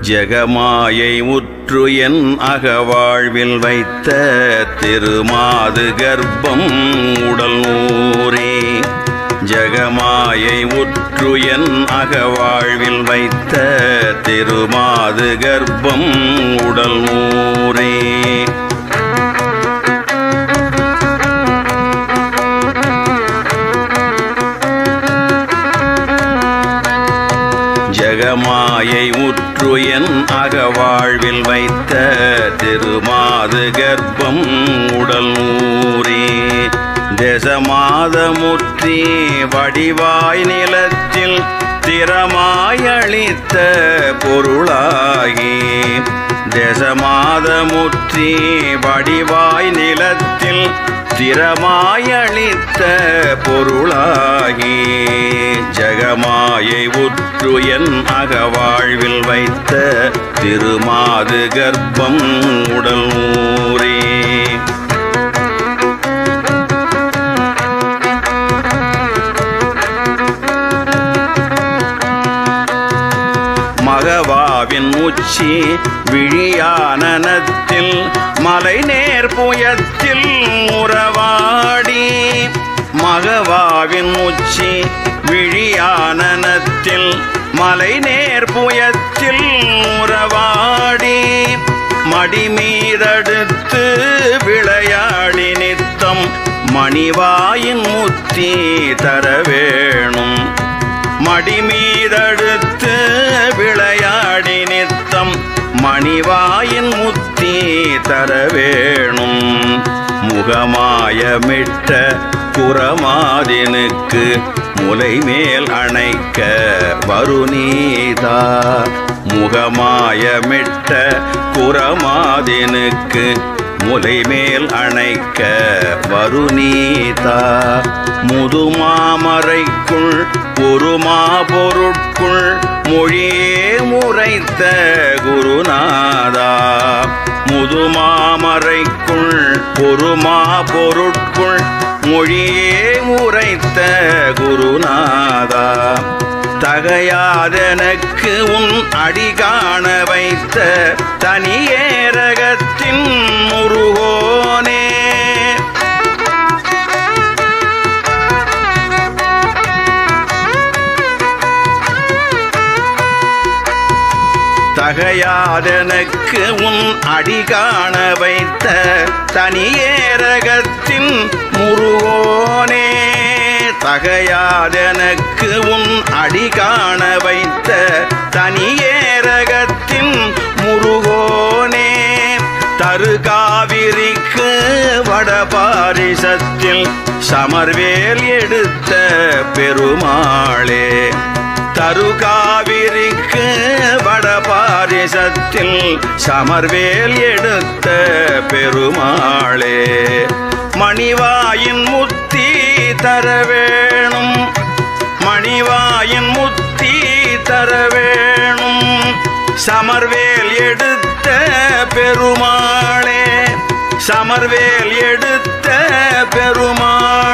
ஜெகமாயை உற்று என் அகவாழ்வில் வைத்த திருமாது கர்ப்பம் உடல் ஊரே. ஜெகமாயை உற்று என் அகவாழ்வில் வைத்த திருமாது கர்ப்பம் உடல் ஊரே. அகமாயை உற்று என் அகவாழ்வில் வைத்த திருமாது கர்ப்பம் உடல் ஊரே தேசமாதமுற்றி வடிவாய் நிலத்தில் திறமாயளித்த பொருளாகி தேசமாதமுற்றி வடிவாய் நிலத்தில் திறமாயளித்த பொருளாகி ஜகமாயை உற்று என் அகவாழ்வில் வைத்த திருமாது கர்ப்பம் உடல் ஊரே. மகவாவின் உச்சி விழியானனத்தில் மலை நேர்புயத்தில் உறவாடி. மகவாவின் உச்சி விழியானனத்தில் மலை நேர்புயத்தில் உறவாடி. மடிமீதடுத்து விளையாடி நித்தம் மணிவாயின் முத்தி தர வேணும் மடி மீதடுத்து விளையாடி நித்தம் மணிவாயின் முத்தி தர வேணும் முகமாயமிட்ட குரமாதினுக்கு முலை மேல் அணைக்க வருநீதா. முகமாயமிட்ட குரமாதினுக்கு முலை மேல் அணைக்க வருநீதா முதுமாமரைக்குள் பொறுமா பொருட்குள் மொழியே முறைத்த குருநாதா. முதுமாமரைக்குள் பொறுமா பொருட்குள் மொழியே முறைத்த குருநாதா. தகையாதனுக்கு உன் அடி காண வைத்த தனியேரகத்தின் தகையாதனுக்கு உன் அடி காண வைத்த தனியேரகத்தின் முருகோனே தகையாதனுக்கு உன் அடி காண வைத்த தனியேரகத்தின் முருகோனே தருகாவிரிக்கு வடபாரிசத்தில் சமர்வேல் எடுத்த பெருமாளே தருகாவிரிக்கு வடபாரிசத்தில் சமர்வேல் எடுத்த பெருமாளே மணிவாயின் முத்தி தர வேணும். மணிவாயின் முத்தி தர வேணும். சமர்வேல் எடுத்த பெருமாளே சமர்வேல் எடுத்த பெருமாள்.